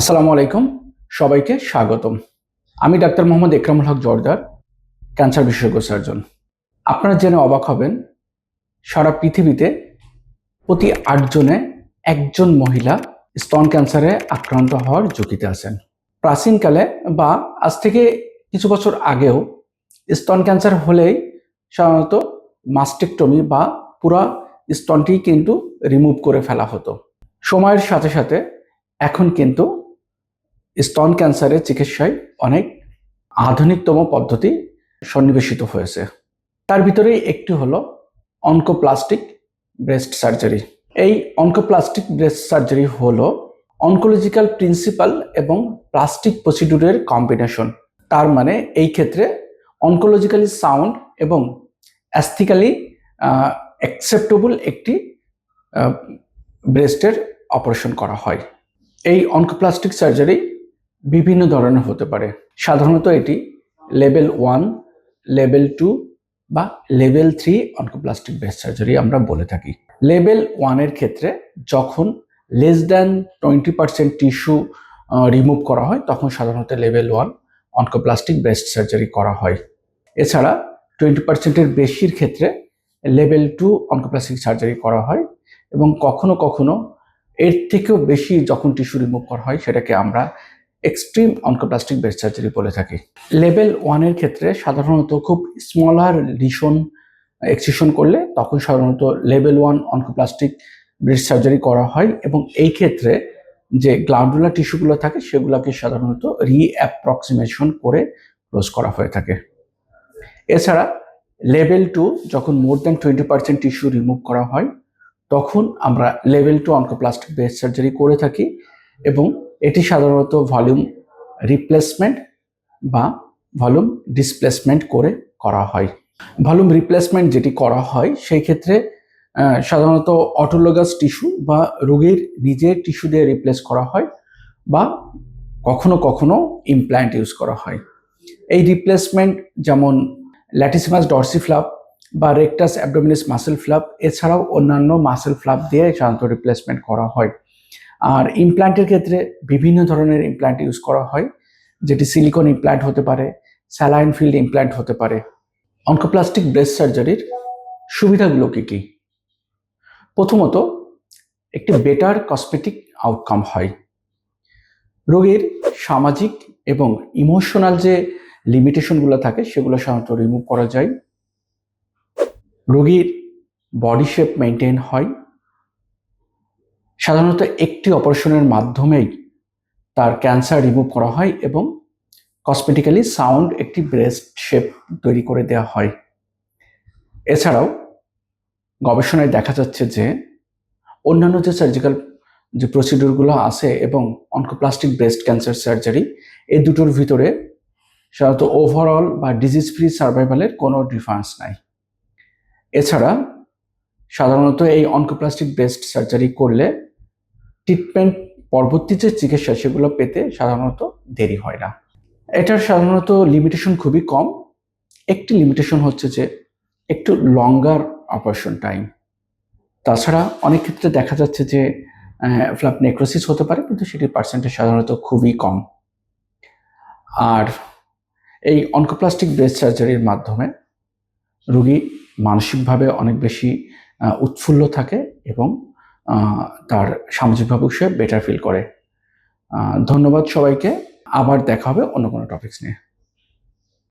আসসালামু আলাইকুম। সবাইকে স্বাগতম। আমি ডাক্তার মোহাম্মদ একরামুল হক জর্দার, ক্যান্সার বিশেষজ্ঞ সার্জন। আপনারা জেনে অবাক হবেন, সারা পৃথিবীতে প্রতি আটজনে একজন মহিলা স্তন ক্যান্সারে আক্রান্ত হওয়ার ঝুঁকিতে আছেন। প্রাচীনকালে বা আজ থেকে কিছু বছর আগেও স্তন ক্যান্সার হলেই সাধারণত মাস্টেকটমি বা পুরা স্তনটি কিন্তু রিমুভ করে ফেলা হতো। সময়ের সাথে সাথে এখন কিন্তু স্তন ক্যান্সারের চিকিৎসায় অনেক আধুনিকতম পদ্ধতি সন্নিবেশিত হয়েছে। তার ভিতরে একটি হলো অনকোপ্লাস্টিক ব্রেস্ট সার্জারি। এই অনকোপ্লাস্টিক ব্রেস্ট সার্জারি হলো অনকোলজিক্যাল প্রিন্সিপাল এবং প্লাস্টিক প্রসিডিউরের কম্বিনেশন। তার মানে এই ক্ষেত্রে অনকোলজিক্যালি সাউন্ড এবং অ্যাস্থিক্যালি অ্যাকসেপ্টেবল একটি ব্রেস্টের অপারেশন করা হয়। এই অনকোপ্লাস্টিক সার্জারি বিভিন্ন ধরনের হতে পারে। সাধারণত এটি লেভেল ওয়ান, লেভেল টু বা level three oncoplastic breast surgery আমরা বলে থাকি। লেভেল ওয়ানের ক্ষেত্রে যখন less than twenty percent tissue remove করা হয়, তখন সাধারণত level one oncoplastic breast surgery করা হয়। এছাড়া টোয়েন্টি পার্সেন্টের বেশির ক্ষেত্রে লেভেল টু অনকোপ্লাস্টিক সার্জারি করা হয় এবং কখনো কখনো এর থেকেও বেশি যখন টিস্যু রিমুভ করা হয়, সেটাকে আমরা এক্সট্রিম অনকোপ্লাস্টিক ব্রেস্ট সার্জারি বলে থাকি। লেভেল ওয়ানের ক্ষেত্রে সাধারণত খুব স্মলার লিশন এক্সিশন করলে তখন সাধারণত level one oncoplastic breast surgery করা হয় এবং এই ক্ষেত্রে যে গ্লাউডুলার টিস্যুগুলো থাকে সেগুলোকে সাধারণত রিঅ্যাপ্রক্সিমেশন করে ক্লোজ করা হয়ে থাকে। এছাড়া লেভেল টু যখন more than twenty percent tissue remove করা হয়, তখন আমরা level two oncoplastic breast surgery করে থাকি এবং এটি সাধারণত ভলিউম রিপ্লেসমেন্ট বা ভলিউম ডিসপ্লেসমেন্ট করে করা হয়। ভলিউম রিপ্লেসমেন্ট যেটি করা হয়, সেই ক্ষেত্রে সাধারণত অটোলোগাস টিস্যু বা রোগীর নিজের টিস্যু দিয়ে রিপ্লেস করা হয় বা কখনো কখনো ইমপ্ল্যান্ট ইউজ করা হয়। এই রিপ্লেসমেন্ট যেমন ল্যাটিসিমাস ডরসিফ্লাপ বা রেকটাস অ্যাবডোমিনিস মাসেল ফ্লাপ এছাড়াও অন্যান্য মাসেল ফ্লাপ দিয়ে সাধারণত রিপ্লেসমেন্ট করা হয়। আর ইমপ্ল্যান্টের ক্ষেত্রে বিভিন্ন ধরনের ইমপ্ল্যান্ট ইউজ করা হয়, যেটি সিলিকন ইমপ্ল্যান্ট হতে পারে স্যালাইন ফিল্ড ইমপ্ল্যান্ট হতে পারে। অনকোপ্লাস্টিক ব্রেস্ট সার্জারির সুবিধাগুলো কী কী? প্রথমত, একটি বেটার কসমেটিক আউটকাম হয়। রোগীর সামাজিক এবং ইমোশনাল যে লিমিটেশনগুলো থাকে, সেগুলো সাধারণত রিমুভ করা যায়। রোগীর বডি শেপ মেনটেন হয়। সাধারণত একটি অপারেশনের মাধ্যমেই তার ক্যান্সার রিমুভ করা হয় এবং কসমেটিক্যালি সাউন্ড একটি ব্রেস্ট শেপ তৈরি করে দেওয়া হয়। এছাড়াও গবেষণায় দেখা যাচ্ছে যে অন্যান্য যে সার্জিক্যাল যে প্রসিডিউরগুলো আছে এবং অনকোপ্লাস্টিক ব্রেস্ট ক্যান্সার সার্জারি এই দুটোর ভিতরে সাধারণত ওভারঅল বা ডিজিজ ফ্রি সার্ভাইভালের কোনো ডিফারেন্স নাই। এছাড়া সাধারণত এই অনকোপ্লাস্টিক ব্রেস্ট সার্জারি করলে ট্রিটমেন্ট পরবর্তী যে চিকিৎসা সেগুলো পেতে সাধারণত দেরি হয় না। এটার সাধারণত লিমিটেশন খুবই কম। একটি লিমিটেশন হচ্ছে যে একটু লঙ্গার অপারেশন টাইম তাছাড়া অনেক ক্ষেত্রে দেখা যাচ্ছে যে ফ্ল্যাপ নেক্রোসিস হতে পারে, কিন্তু সেটির পার্সেন্টেজ সাধারণত খুবই কম। আর এই অনকোপ্লাস্টিক ব্রেস্ট সার্জারির মাধ্যমে রোগী মানসিকভাবে অনেক বেশি উৎফুল্ল থাকে এবং তার সামাজিকভাবে সে বেটার ফিল করে। ধন্যবাদ সবাইকে। আবার দেখা হবে অন্য কোনো টপিক্স নিয়ে।